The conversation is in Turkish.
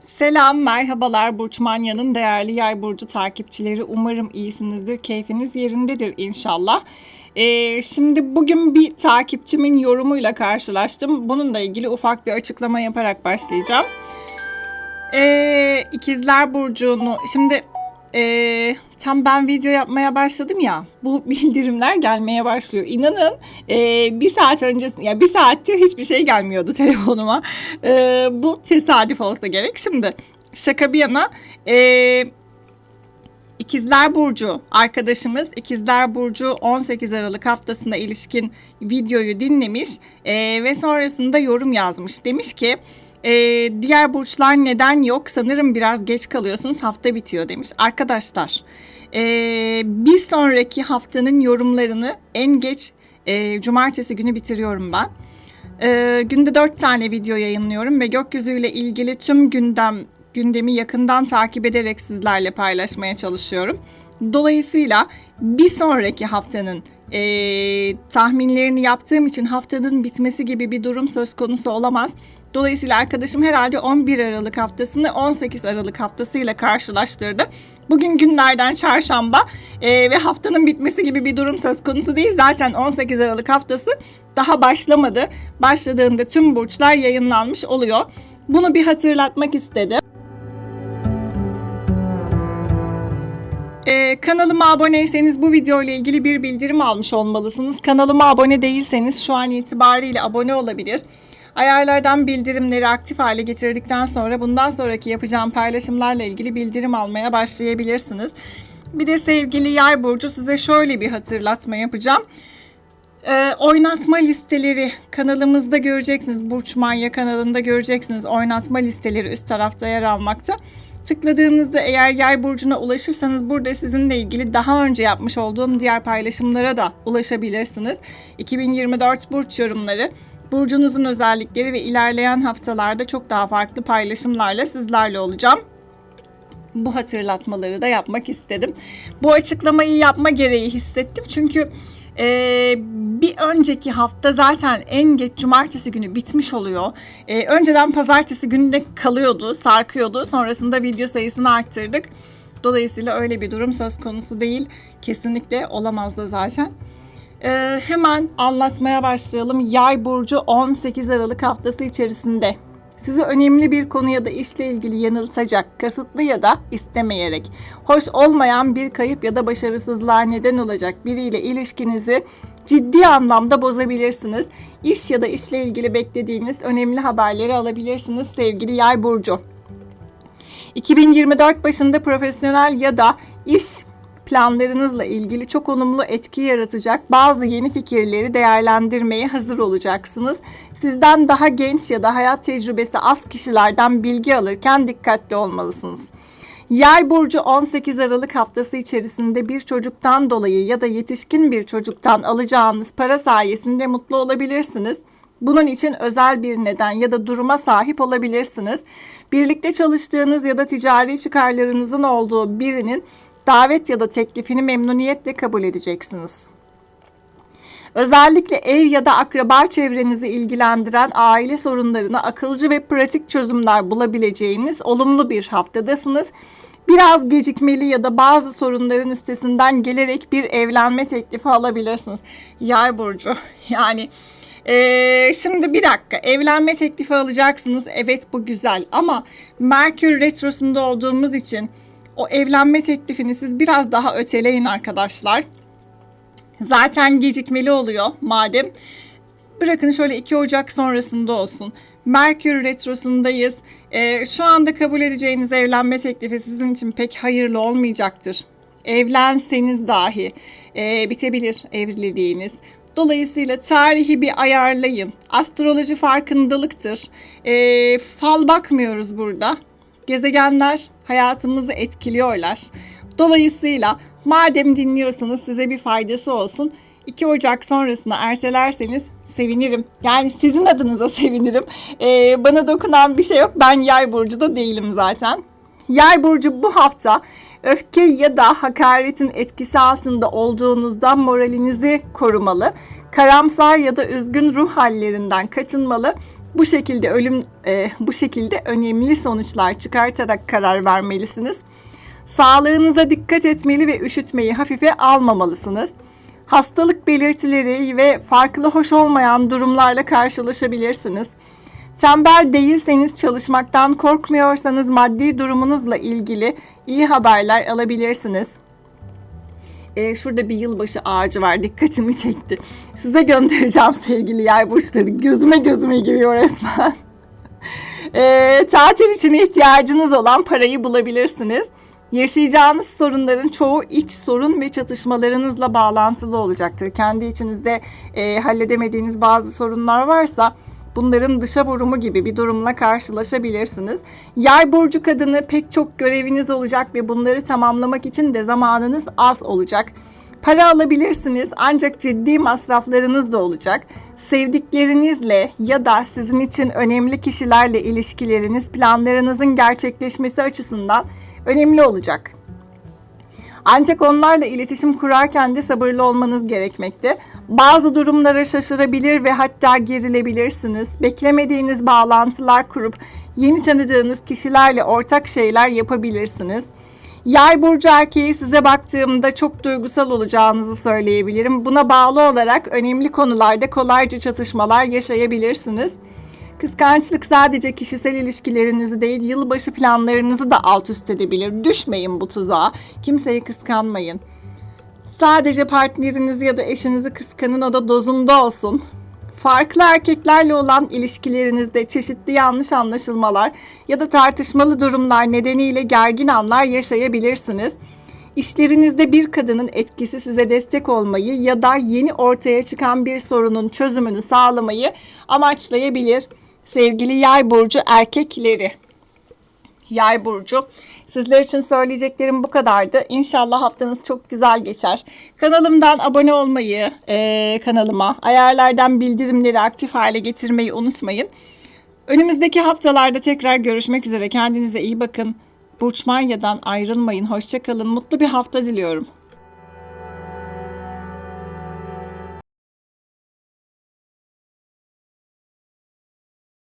Selam, merhabalar Burç Manya'nın değerli yay burcu takipçileri. Umarım iyisinizdir, keyfiniz yerindedir inşallah. Ee, şimdi bugün bir takipçimin yorumuyla karşılaştım. Bununla ilgili ufak bir açıklama yaparak başlayacağım. Ee, İkizler Burcu'nu... Şimdi ee, tam ben video yapmaya başladım ya bu bildirimler gelmeye başlıyor. İnanın ee, bir saat öncesinde ya bir saattir hiçbir şey gelmiyordu telefonuma. Ee, bu tesadüf olsa gerek. Şimdi şaka bir yana ee, İkizler Burcu arkadaşımız İkizler Burcu 18 Aralık haftasında ilişkin videoyu dinlemiş ee, ve sonrasında yorum yazmış. Demiş ki ee, diğer burçlar neden yok? Sanırım biraz geç kalıyorsunuz. Hafta bitiyor demiş. Arkadaşlar ee, bir sonraki haftanın yorumlarını en geç ee, cumartesi günü bitiriyorum ben. Ee, günde dört tane video yayınlıyorum ve gökyüzüyle ilgili tüm gündem gündemi yakından takip ederek sizlerle paylaşmaya çalışıyorum. Dolayısıyla bir sonraki haftanın ee, tahminlerini yaptığım için haftanın bitmesi gibi bir durum söz konusu olamaz. Dolayısıyla arkadaşım herhalde 11 Aralık haftasını 18 Aralık haftasıyla karşılaştırdı. Bugün günlerden çarşamba e, ve haftanın bitmesi gibi bir durum söz konusu değil. Zaten 18 Aralık haftası daha başlamadı. Başladığında tüm burçlar yayınlanmış oluyor. Bunu bir hatırlatmak istedim. Ee, kanalıma aboneyseniz bu video ile ilgili bir bildirim almış olmalısınız. Kanalıma abone değilseniz şu an itibariyle abone olabilir. Ayarlardan bildirimleri aktif hale getirdikten sonra bundan sonraki yapacağım paylaşımlarla ilgili bildirim almaya başlayabilirsiniz. Bir de sevgili Yay burcu size şöyle bir hatırlatma yapacağım. Ee, oynatma listeleri kanalımızda göreceksiniz. Burç Manya kanalında göreceksiniz. Oynatma listeleri üst tarafta yer almakta. Tıkladığınızda eğer yay burcuna ulaşırsanız burada sizinle ilgili daha önce yapmış olduğum diğer paylaşımlara da ulaşabilirsiniz. 2024 burç yorumları, burcunuzun özellikleri ve ilerleyen haftalarda çok daha farklı paylaşımlarla sizlerle olacağım. Bu hatırlatmaları da yapmak istedim. Bu açıklamayı yapma gereği hissettim çünkü ee, bir önceki hafta zaten en geç cumartesi günü bitmiş oluyor. Ee, önceden pazartesi günü kalıyordu, sarkıyordu. Sonrasında video sayısını arttırdık. Dolayısıyla öyle bir durum söz konusu değil. Kesinlikle olamaz da zaten. Ee, hemen anlatmaya başlayalım. Yay burcu 18 Aralık haftası içerisinde sizi önemli bir konu ya da işle ilgili yanıltacak, kasıtlı ya da istemeyerek, hoş olmayan bir kayıp ya da başarısızlığa neden olacak biriyle ilişkinizi ciddi anlamda bozabilirsiniz. İş ya da işle ilgili beklediğiniz önemli haberleri alabilirsiniz sevgili Yay burcu. 2024 başında profesyonel ya da iş planlarınızla ilgili çok olumlu etki yaratacak bazı yeni fikirleri değerlendirmeye hazır olacaksınız. Sizden daha genç ya da hayat tecrübesi az kişilerden bilgi alırken dikkatli olmalısınız. Yay burcu 18 Aralık haftası içerisinde bir çocuktan dolayı ya da yetişkin bir çocuktan alacağınız para sayesinde mutlu olabilirsiniz. Bunun için özel bir neden ya da duruma sahip olabilirsiniz. Birlikte çalıştığınız ya da ticari çıkarlarınızın olduğu birinin davet ya da teklifini memnuniyetle kabul edeceksiniz. Özellikle ev ya da akraba çevrenizi ilgilendiren aile sorunlarına akılcı ve pratik çözümler bulabileceğiniz olumlu bir haftadasınız. Biraz gecikmeli ya da bazı sorunların üstesinden gelerek bir evlenme teklifi alabilirsiniz. Yay burcu yani ee, şimdi bir dakika evlenme teklifi alacaksınız. Evet bu güzel ama Merkür Retrosu'nda olduğumuz için o evlenme teklifini siz biraz daha öteleyin arkadaşlar. Zaten gecikmeli oluyor madem. Bırakın şöyle 2 Ocak sonrasında olsun. Merkür Retrosu'ndayız. Ee, şu anda kabul edeceğiniz evlenme teklifi sizin için pek hayırlı olmayacaktır. Evlenseniz dahi e, bitebilir evliliğiniz. Dolayısıyla tarihi bir ayarlayın. Astroloji farkındalıktır. E, fal bakmıyoruz burada. Gezegenler hayatımızı etkiliyorlar. Dolayısıyla madem dinliyorsanız size bir faydası olsun. 2 Ocak sonrasında ertelerseniz sevinirim. Yani sizin adınıza sevinirim. Ee, bana dokunan bir şey yok. Ben yay burcu da değilim zaten. Yay burcu bu hafta öfke ya da hakaretin etkisi altında olduğunuzda moralinizi korumalı. Karamsar ya da üzgün ruh hallerinden kaçınmalı Bu şekilde ölüm e, bu şekilde önemli sonuçlar çıkartarak karar vermelisiniz. Sağlığınıza dikkat etmeli ve üşütmeyi hafife almamalısınız. Hastalık belirtileri ve farklı hoş olmayan durumlarla karşılaşabilirsiniz. Tembel değilseniz, çalışmaktan korkmuyorsanız maddi durumunuzla ilgili iyi haberler alabilirsiniz. Ee, şurada bir yılbaşı ağacı var dikkatimi çekti. Size göndereceğim sevgili yay burçları. Gözüme gözüme giriyor resmen. Ee, tatil için ihtiyacınız olan parayı bulabilirsiniz. Yaşayacağınız sorunların çoğu iç sorun ve çatışmalarınızla bağlantılı olacaktır. Kendi içinizde e, halledemediğiniz bazı sorunlar varsa bunların dışa vurumu gibi bir durumla karşılaşabilirsiniz. Yay burcu kadını pek çok göreviniz olacak ve bunları tamamlamak için de zamanınız az olacak. Para alabilirsiniz ancak ciddi masraflarınız da olacak. Sevdiklerinizle ya da sizin için önemli kişilerle ilişkileriniz planlarınızın gerçekleşmesi açısından önemli olacak. Ancak onlarla iletişim kurarken de sabırlı olmanız gerekmekte. Bazı durumlara şaşırabilir ve hatta gerilebilirsiniz. Beklemediğiniz bağlantılar kurup yeni tanıdığınız kişilerle ortak şeyler yapabilirsiniz. Yay burcu erkeği size baktığımda çok duygusal olacağınızı söyleyebilirim. Buna bağlı olarak önemli konularda kolayca çatışmalar yaşayabilirsiniz. Kıskançlık sadece kişisel ilişkilerinizi değil, yılbaşı planlarınızı da alt üst edebilir. Düşmeyin bu tuzağa. Kimseyi kıskanmayın. Sadece partnerinizi ya da eşinizi kıskanın o da dozunda olsun. Farklı erkeklerle olan ilişkilerinizde çeşitli yanlış anlaşılmalar ya da tartışmalı durumlar nedeniyle gergin anlar yaşayabilirsiniz. İşlerinizde bir kadının etkisi size destek olmayı ya da yeni ortaya çıkan bir sorunun çözümünü sağlamayı amaçlayabilir. Sevgili yay burcu erkekleri. Yay burcu. Sizler için söyleyeceklerim bu kadardı. İnşallah haftanız çok güzel geçer. Kanalımdan abone olmayı, e, kanalıma ayarlardan bildirimleri aktif hale getirmeyi unutmayın. Önümüzdeki haftalarda tekrar görüşmek üzere. Kendinize iyi bakın. Burç Manya'dan ayrılmayın. Hoşçakalın. Mutlu bir hafta diliyorum.